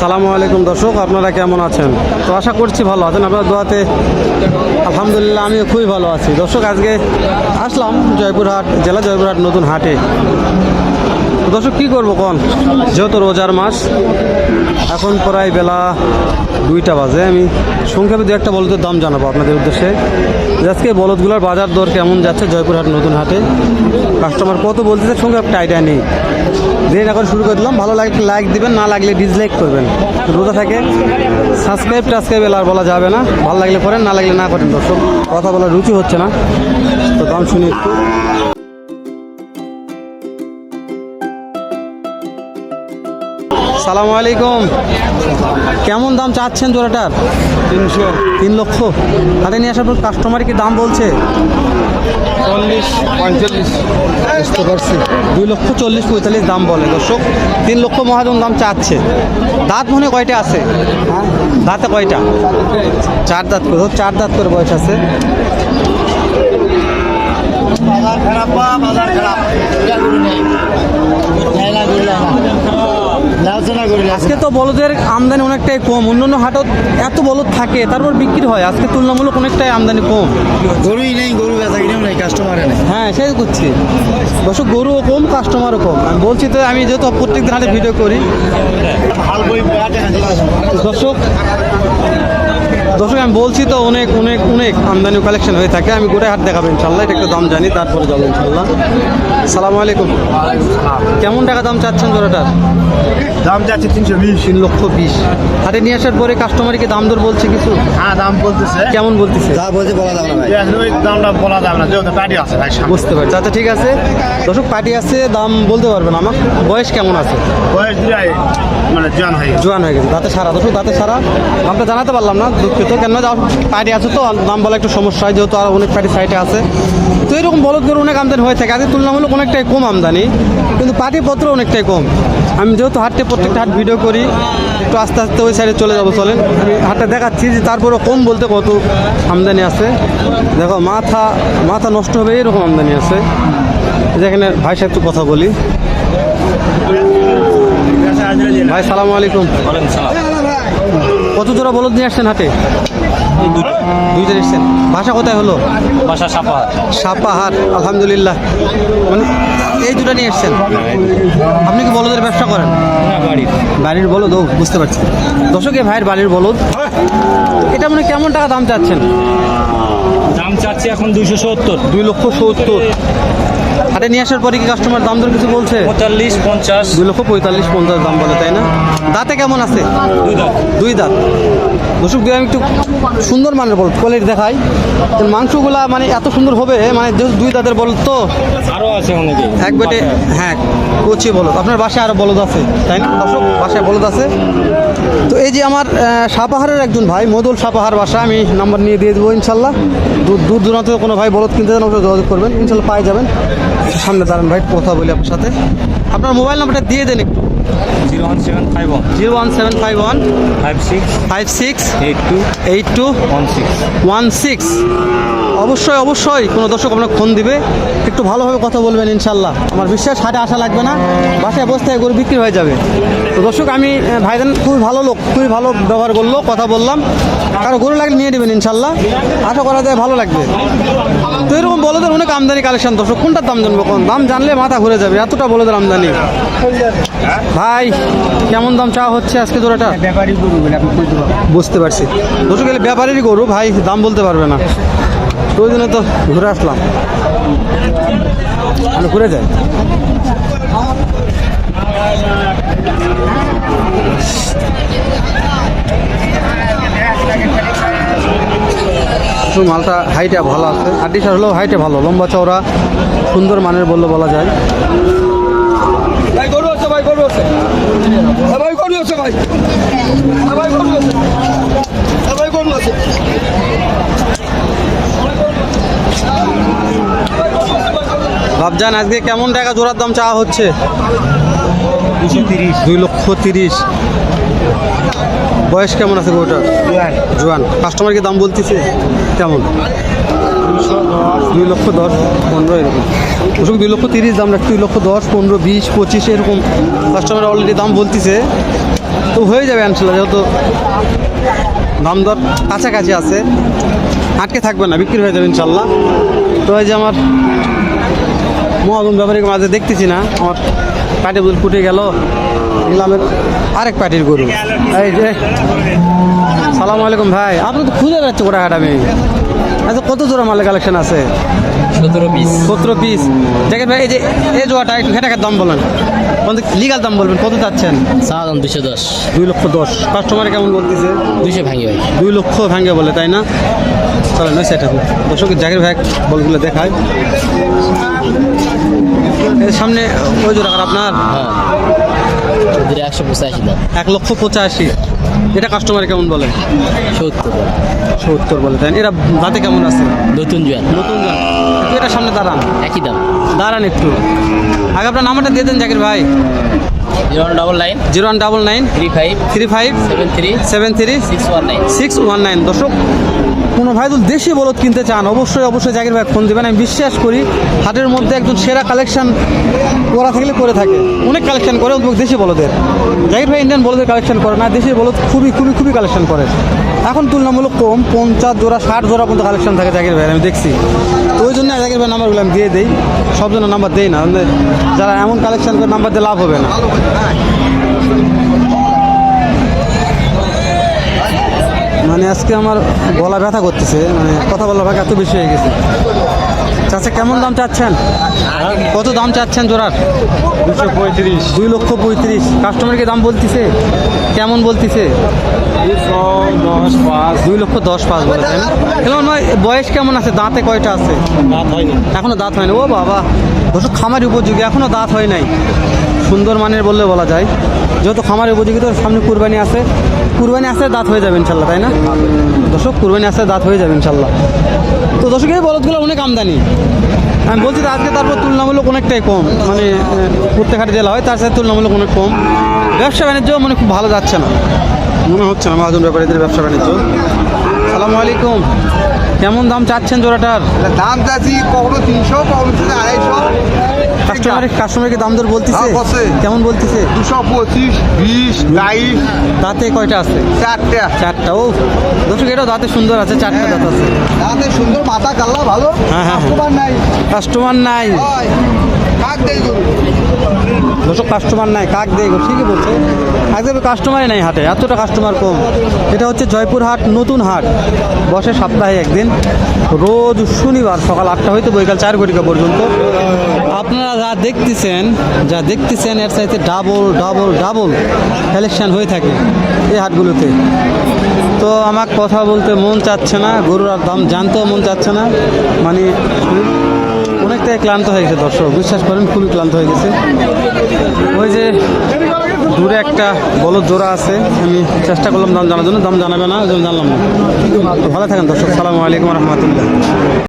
সালামু আলাইকুম দর্শক, আপনারা কেমন আছেন? তো আশা করছি ভালো আছেন আপনার দোয়াতে আলহামদুলিল্লাহ আমিও খুবই ভালো আছি। দর্শক, আজকে আসলাম জয়পুরহাট, জেলা জয়পুরহাট নতুন হাটে। দর্শক, কী করব কোন? যেহেতু রোজার মাস এখন প্রায় বেলা দুইটা বাজে। আমি সংক্ষেপে দু একটা বলদের দাম জানাব আপনাদের উদ্দেশ্যে। আজকে বলদগুলোর বাজার দর কেমন যাচ্ছে জয়পুরহাট নতুন হাটে? কাস্টমার কত বলতেছে সঙ্গে একটা আইডিয়া নেই। দেরি এখন শুরু করে দিলাম। ভালো লাগলে লাইক দিবেন, না লাগলে ডিসলাইক করবেন। রোজা থাকে সাবস্ক্রাইব টাসক্রাইব আর বলা যাবে না। ভালো লাগলে করেন, না লাগলে না করেন দর্শক। কথা বলার রুচি হচ্ছে না। তো দাম শুনি একটু। সালাম আলাইকুম। কেমন দাম চাচ্ছেন জোড়াটার? তিনশো। তিন লক্ষ। হাতে নিয়ে আসার পর কাস্টমার কি দাম বলছে? চল্লিশ পঁয়তাল্লিশ। বুঝতে পারছি। দুই লক্ষ চল্লিশ পঁয়তাল্লিশ দাম বলে। দর্শক তিন লক্ষ মহাজন দাম চাচ্ছে। দাঁত মনে কয়টা আছে? হ্যাঁ। দাঁতে কয়টা? চার দাঁত করে। চার দাঁত করে বয়স আছে। বাজার খারাপ বা বাজার খারাপ? আজকে তো বলদের আমদানি অনেকটাই কম। অন্য অন্য হাটত এত বলদ থাকে তারপর বিক্রি হয়। আজকে তুলনামূলক অনেকটাই আমদানি কম। গরুই নেই গরু বেচা কিনেও নেই কাস্টমারে নেই। হ্যাঁ সে করছি। অবশ্য গরুও কম কাস্টমারও কম। আমি বলছি তো আমি যেহেতু প্রত্যেক দিন হাটে ভিডিও করি। দর্শক দর্শক আমি বলছি তো অনেক অনেক অনেক আমদানি কালেকশন হয়ে থাকে। আমি গোটাই হাট দেখাবো ইনশাল্লাহ এটা একটু দাম জানি তারপরে যাব ইনশাল্লাহ। সালামু আলাইকুম। কেমন টাকা দাম চাচ্ছেন জোড়াটার? দাম যাচ্ছে তিনশো বিশ তিন লক্ষ বিশ। হাটে নিয়ে আসার পরে কাস্টমারকে দাম দর বলছে কিছু? হ্যাঁ দাম বলতেছে। কেমন বলতেছে? যা বলছে বলা যাবে না দামটা বলা যাবে না যেহেতু পার্টি আছে ভাই বুঝতে পারছি। আচ্ছা ঠিক আছে। দর্শক পার্টি আছে দাম বলতে পারবেন আমার। বয়স কেমন আছে? বয়স মানে জন হয়ে গেছে। জোয়ান হয়ে গেছে দাঁতে সারা। দর্শক দাঁতে সারা। দামটা জানাতে পারলাম না দুঃখিত কেন যা পার্টি আছে তো দাম বলা একটু সমস্যা হয়, যেহেতু আর অনেক পার্টি সাইটে আছে। তো এরকম বলদ গরু অনেক আমদানি হয়ে থাকে আগে তুলনামূলক অনেকটাই কম আমদানি, কিন্তু পার্টি পত্র অনেকটাই কম। আমি যেহেতু হাটে প্রত্যেকটা হাট ভিডিও করি, একটু আস্তে আস্তে ওই সাইডে চলে যাব, চলেন। আমি হাটটা দেখাচ্ছি যে তারপরেও কম বলতে কত আমদানি আছে। দেখো, মাথা মাথা নষ্ট হবে, এরকম আমদানি আছে। যেখানে ভাই সাহেব একটু কথা বলি। ভাই, সালাম আলাইকুম। কত জোড়া বলদ নিয়ে আসছেন হাটে? দুইজন এসছেন ভাষা কোথায় হলো? বাসা সাপা সাপাহাট আলহামদুলিল্লাহ। মানে এই দুটো নিয়ে এসছেন আপনি কি বলদের ব্যবসা করেন? বাড়ির। বাড়ির বলদ? ও বুঝতে পারছি। দর্শক এ ভাইয়ের বাড়ির বলদ। এটা মানে কেমন টাকা দাম চাচ্ছেন? দাম চাচ্ছি এখন দুইশো সত্তর। দুই লক্ষ সত্তর। হাটে নিয়ে আসার পরে কি কাস্টমার দাম দর কিছু বলছে? পঁয়তাল্লিশ পঞ্চাশ। দুই লক্ষ পঁয়তাল্লিশ পঞ্চাশ দাম বলে তাই না? দাঁতে কেমন আছে? দুই দাঁত। দুই দাঁত। দর্শক দুই আমি একটু সুন্দর মানের বল কোয়ালিটি দেখাই মাংসগুলা মানে এত সুন্দর হবে মানে যেহেতু দুই দাঁতের বল তো আরও আছে অনেকে। এক বেটে হ্যাঁ কচি বলদ। আপনার বাসায় আরও বলদ আছে তাই না? দর্শক বাসায় বলদ আছে। তো এই যে আমার সাপাহারের একজন ভাই মদুল সাপাহার বাসা আমি নাম্বার নিয়ে দিয়ে দেবো ইনশাল্লাহ। দূর দূর দূরান্ত কোনো ভাই বলদ কিনতে চান অবশ্যই যোগাযোগ করবেন। ইনশাল্লাহ পাই যাবেন। সামনে দাঁড়ান ভাই, কথা বলি আপনার সাথে। আপনার মোবাইল নাম্বারটা দিয়ে দেন একটু। Zero one seven five one. Zero one seven five one. Five six. Five six eight two. Eight two. One six. One six অবশ্যই অবশ্যই। কোনো দর্শক আপনাকে ফোন দিবে। একটু ভালোভাবে কথা বলবেন ইনশাল্লাহ আমার বিশ্বাস, হাটে আসা লাগবে না। বাসায় বসতে গরু বিক্রি হয়ে যাবে। তো দর্শক, আমি ভাইজান খুবই ভালো লোক, খুবই ভালো ব্যবহার করল, কথা বললাম। কারও গরু লাগলে নিয়ে নেবেন ইনশাল্লাহ। আশা করা যায় ভালো লাগবে। তো এরকম বলদের অনেক আমদানি কালেকশন দর্শক কোনটার দাম জানব কোন? দাম জানলে মাথা ঘুরে যাবে এতটা বলদের আমদানি। ভাই কেমন দাম চাওয়া হচ্ছে আজকে জোড়াটা? বুঝতে পারছি। দর্শক এলে ব্যাপারেরই গরু ভাই দাম বলতে পারবে না। ওই জন্য তো ঘুরে আসলাম। ঘুরে যাই। মালটা হাইটে ভালো আছে। হাড্ডিটা হলেও হাইটে ভালো লম্বা চওড়া সুন্দর মানের বললে বলা যায়। ভাই গরু আছে ভাই গরু আছে। হ্যাঁ ভাই গরু আছে ভাই। হ্যাঁ ভাই গরু আছে। হ্যাঁ ভাই গরু আছে। ভাবজান আজকে কেমন টাকা জোড়ার দাম চাওয়া হচ্ছে? দুই লক্ষ তিরিশ। বয়স কেমন আছে গরুটার? জোয়ান। কাস্টমারকে দাম বলতেছে? কেমন? দুই লক্ষ দশ পনেরো এরকম। ওসব দুই লক্ষ তিরিশ দাম রাখছে দুই লক্ষ দশ পনেরো বিশ পঁচিশ এরকম। কাস্টমার অলরেডি দাম বলতেছে। তো হয়ে যাবে ইনশাল্লাহ যেহেতু দাম দর কাছাকাছি আছে। আটকে থাকবে না বিক্রি হয়ে যাবে ইনশাল্লাহ। তো এই যে আমার মহাজন ব্যাপারীর মাঝে দেখতেছি না আমার পাটি বুল ফুটে গেল। ইলামের আরেক পার্টির গরু। এই যে সালাম আলাইকুম ভাই। আপনি তো খুঁজে বেড়াচ্ছে গোটা হাট আমি। আচ্ছা কত জোড়া মালের কালেকশন আছে? সতেরো পিস সতেরো পিস দেখেন ভাই এই যে এই জোড়াটা একটু ঘেটাঘাট দাম বলেন। লিগাল দাম বলবেন কত চাচ্ছেন সাধারণ দুশো দশ। দুই লক্ষ দশ। কাস্টমার কেমন বলতেছে? দুশো ভাঙে ভাই। দুই লক্ষ ভাঙ্গে বলে তাই না? চলেন ওই সেটা দর্শক জাকির ভাই বলগুলো দেখায়। সামনে ওই জোড়া আপনার? একশো পঁচাশি দাম। এক লক্ষ পঁচাশি। এটা কাস্টমার কেমন বলে? সত্তর। সত্তর বলে তাই এরা দাঁতে কেমন আছে? নতুন জোয়ান নতুন জন এটা সামনে দাঁড়ান। একই দাম। দাঁড়ান একটু। আগে আপনার নাম্বারটা দিয়ে দেন জাকির ভাই। Zero double nine. Zero one double nine. Three five. Three five. Seven three. Seven three. Six one nine. Six one nine. দর্শক কোনো ভাই দেশি বলদ কিনতে চান, অবশ্যই অবশ্যই জাকির ভাই ফোন দেবেন। আমি বিশ্বাস করি হাটের মধ্যে একজন সেরা কালেকশন করা থাকলে করে থাকে। অনেক কালেকশন করে অন্তত দেশি বলদের। জাকির ভাই ইন্ডিয়ান বলদের কালেকশন করে না, দেশি বলদ খুবই খুবই খুবই কালেকশন করে। এখন তুলনামূলক কম, পঞ্চাশ জোড়া, ষাট জোড়া পর্যন্ত কালেকশন থাকে জাকির ভাই আমি দেখছি। তো ওই জন্য জাকির ভাই নাম্বারগুলো আমি দিয়ে দিই। সব জন্য নাম্বার দেই না। যারা এমন কালেকশন করে নাম্বার দিয়ে লাভ হবে না। মানে আজকে আমার গলা ব্যথা করতেছে মানে কথা বলার ভাগ এত বেশি হয়ে গেছে। চাচা কেমন দাম চাচ্ছেন? কত দাম চাচ্ছেন জোড়ার? দুশো পঁয়ত্রিশ। দুই লক্ষ পঁয়ত্রিশ। কাস্টমারকে দাম বলতিছে? কেমন বলতিছে? দুই লক্ষ দশ পাঁচ বলেছেন। কেমন বয়স কেমন আছে? দাঁতে কয়টা আছে? রাত হয়নি। এখনও দাঁত হয়নি। ও বাবা দর্শক খামারি উপযোগী এখনও দাঁত হয় নাই। সুন্দর মানের বললে বলা যায়। যেহেতু খামারি উপযোগী তো সামনে কুরবানি আছে। কুরবানি আসতে দাঁত হয়ে যাবে ইনশাল্লাহ, তাই না? দর্শক, কুরবানি আসতে দাঁত হয়ে যাবে ইনশাল্লাহ। তো দর্শক, এই বলদগুলো অনেক আমদানি। আমি বলছি আজকে তারপর তুলনামূলক অনেকটাই কম। মানে প্রত্যেকটা জেলা হয়, তার সাথে তুলনামূলক অনেক কম। ব্যবসা বাণিজ্য মানে খুব ভালো যাচ্ছে না। মনে হচ্ছে না, মহাজন ব্যাপারীদের ব্যবসা বাণিজ্য। সালামু আলাইকুম। কেমন দাম চাচ্ছেন জোড়াটার? দাম চাচ্ছি কখনো তিনশো কখনো আড়াইশো। কাস্টমার কাস্টমারকে দাম দর বলতেছে? হ্যাঁ। কেমন বলতেছে? দুশো পঁচিশ বিশ বাইশ। দাঁতে কয়টা আছে? চারটা। চারটা ও। দর্শক এটাও দাঁতে সুন্দর আছে চারটা দাঁত আছে। তাতে সুন্দর মাথা কাল্লা ভালো। হ্যাঁ, হ্যাঁ, হ্যাঁ। কাস্টমার নাই। কাস্টমার নাই। হয়। কাক দেই গরু? দর্শক কাস্টমার নাই, কাক দিয়ে গো ঠিকই বলছে। আজকে কাস্টমারই নাই হাটে, এতটা কাস্টমার কম। এটা হচ্ছে জয়পুর হাট, নতুন হাট। বসে সপ্তাহে একদিন, রোজ শনিবার সকাল আটটা হইতে বৈকাল চার ঘটিকা পর্যন্ত। আপনারা যা দেখতেছেন যা দেখতেছেন, এর সাথে ডাবল ডাবল ডাবল কালেকশান হয়ে থাকে এই হাটগুলোতে। তো আমার কথা বলতে মন চাচ্ছে না, গরুর দাম জানতেও মন চাচ্ছে না। মানে অনেকটাই ক্লান্ত হয়ে গেছে দর্শক, বিশ্বাস করেন, খুবই ক্লান্ত হয়ে গেছে। ওই যে দূরে একটা বলদ জোড়া আছে, আমি চেষ্টা করলাম দাম জানার জন্য, দাম জানাবে না, ওই জন্য জানলাম না। ভালো থাকেন দর্শক, সালামু আলাইকুম রহমতুল্লাহ।